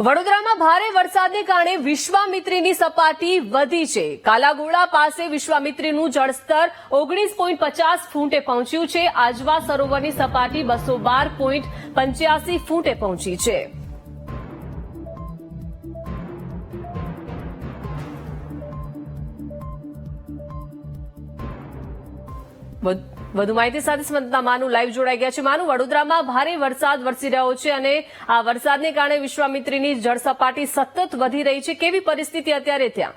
વડોદરામાં ભારે વરસાદને કારણે વિશ્વામિત્રીની સપાટી વધી છે. કાલાગોળા પાસે વિશ્વામિત્રીનું જળસ્તર ઓગણીસ પોઈન્ટ પચાસ ફૂટે પહોંચ્યું છે. આજવા સરોવરની સપાટી બસો બાર પોઈન્ટ પંચ્યાસી ફૂટે પહોંચી છે. વધ- વધુ માહિતી સાથે સ્પંદના માનું લાઈવ જોડાઈ ગયા છે. માનુ, વડોદરામાં ભારે વરસાદ વરસી રહ્યો છે અને આ વરસાદને કારણે વિશ્વામિત્રીની જળસપાટી સતત વધી રહી છે. કેવી પરિસ્થિતિ અત્યારે ત્યાં?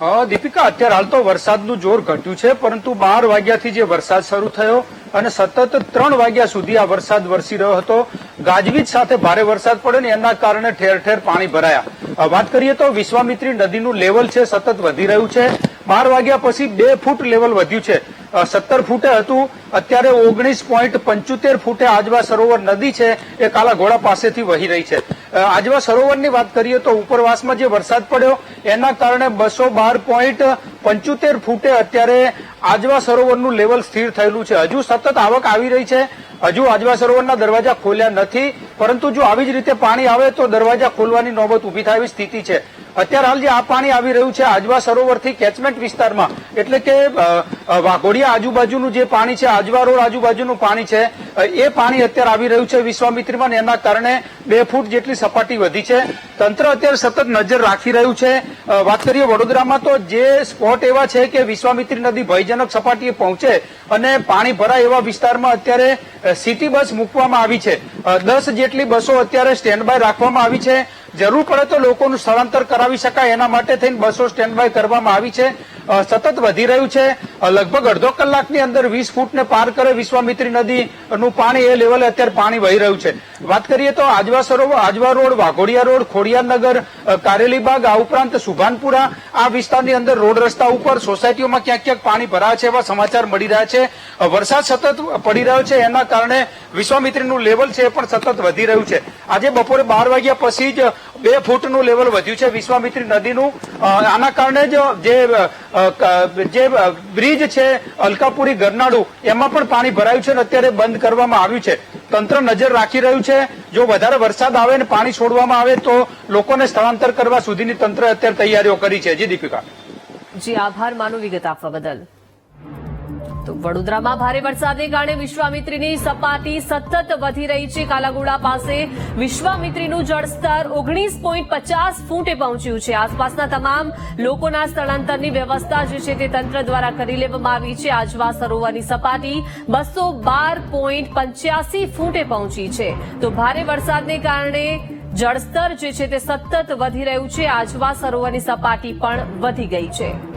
દીપિકા, અત્યારે હાલ તો વરસાદનું જોર ઘટ્યું છે, પરંતુ બાર વાગ્યાથી જે વરસાદ શરૂ થયો અને સતત ત્રણ વાગ્યા સુધી આ વરસાદ વરસી રહ્યો હતો, ગાજવીજ સાથે ભારે વરસાદ પડ્યો ને એના કારણે ઠેર ઠેર પાણી ભરાયા. વાત કરીએ તો વિશ્વામિત્રી નદીનું લેવલ છે સતત વધી રહ્યું છે. બાર વાગ્યા પછી બે ફૂટ લેવલ વધ્યું છે. સત્તર ફૂટે હતું. અત્યારે ઓગણીસ પોઈન્ટ પંચોતેર ફૂટે આજવા સરોવર નદી છે, એ કાલાઘોડા પાસેથી વહી રહી છે. આજવા સરોવરની વાત કરીએ તો ઉપરવાસમાં જે વરસાદ પડ્યો એના કારણે બસો બાર પોઈન્ટ પંચોતેર ફૂટે અત્યારે આજવા સરોવરનું લેવલ સ્થિર થયેલું છે. હજુ સતત આવક આવી રહી છે. હજુ આજવા સરોવરના દરવાજા ખોલ્યા નથી. પરંતુ જો આવી જ રીતે પાણી આવે તો દરવાજા ખોલવાની નોબત ઊભી થાય એવી સ્થિતિ છે. અત્યારે હાલ જે આ પાણી આવી રહ્યું છે, આજવા સરોવરથી કેચમેન્ટ વિસ્તારમાં, એટલે કે વાઘોડિયા આજુબાજુનું જે પાણી છે, આજવા રોડ આજુબાજુનું પાણી છે એ પાણી અત્યારે આવી રહ્યું છે વિશ્વામિત્રીમાં એના કારણે બે ફૂટ જેટલી સપાટી વધી છે. તંત્ર અત્યારે સતત નજર રાખી રહ્યું છે. વાત કરીએ વડોદરામાં તો જે સ્પોટ એવા છે કે વિશ્વામિત્રી નદી ભયજનક સપાટીએ પહોંચે અને પાણી ભરાય એવા વિસ્તારમાં અત્યારે સિટી બસ મૂકવામાં આવી છે. દસ જેટલી બસો અત્યારે સ્ટેન્ડ બાય રાખવામાં આવી છે. જરૂર પડે તો લોકોનું સ્થળાંતર કરાવી શકાય. એના માટે થઈને બસો સ્ટેન્ડ બાય કરવામાં આવી છે. સતત વધી રહ્યું છે. લગભગ અડધો કલાકની અંદર વીસ ફૂટને પાર કરે વિશ્વામિત્રી નદીનું પાણી એ લેવલે અત્યારે પાણી વહી રહ્યું છે. વાત કરીએ તો આજવા સરોવર આજવા રોડ, વાઘોડિયા રોડ ખોડિયાનગર કારેલીબાગ આ ઉપરાંત સુભાનપુરા, આ વિસ્તારની અંદર રોડ રસ્તા ઉપર સોસાયટીઓમાં ક્યાંક ક્યાંક પાણી ભરાયા છે એવા સમાચાર મળી રહ્યા છે. વરસાદ સતત પડી રહ્યો છે. એના કારણે વિશ્વામિત્રીનું લેવલ છે એ પણ સતત વધી રહ્યું છે. આજે બપોરે બાર વાગ્યા પછી જ બે ફૂટનું લેવલ વધ્યું છે વિશ્વામિત્રી નદીનું. આના કારણે જ જે બ્રિજ છે, અલકાપુરી, ગરનાળુ, એમાં પણ પાણી ભરાયું છે અને અત્યારે બંધ કરવામાં આવ્યું છે. તંત્ર નજર રાખી રહ્યું છે, જો વધારે વરસાદ આવે ને પાણી છોડવામાં આવે તો લોકોને સ્થળાંતર કરવા સુધીની તંત્ર અત્યારે તૈયારીઓ કરી છે. જી દીપિકા. જી, આભાર. માનું વિગત આપવા બદલ. તો વડોદરામાં ભારે વરસાદને કારણે વિશ્વામિત્રીની સપાટી સતત વધી રહી છે. કાલાગોડા પાસે વિશ્વામિત્રીનું જળસ્તર ઓગણીસ પોઈન્ટ પચાસ ફૂટે પહોંચ્યું છે. આસપાસના તમામ લોકોના સ્થળાંતરની વ્યવસ્થા જે છે તે તંત્ર દ્વારા કરી લેવામાં આવી છે. આજવા સરોવરની સપાટી બસો બાર પોઈન્ટ પંચ્યાસી ફૂટે પહોંચી છે. તો ભારે વરસાદને કારણે જળસ્તર જે છે તે સતત વધી રહ્યું છે. આજવા સરોવરની સપાટી પણ વધી ગઈ છે.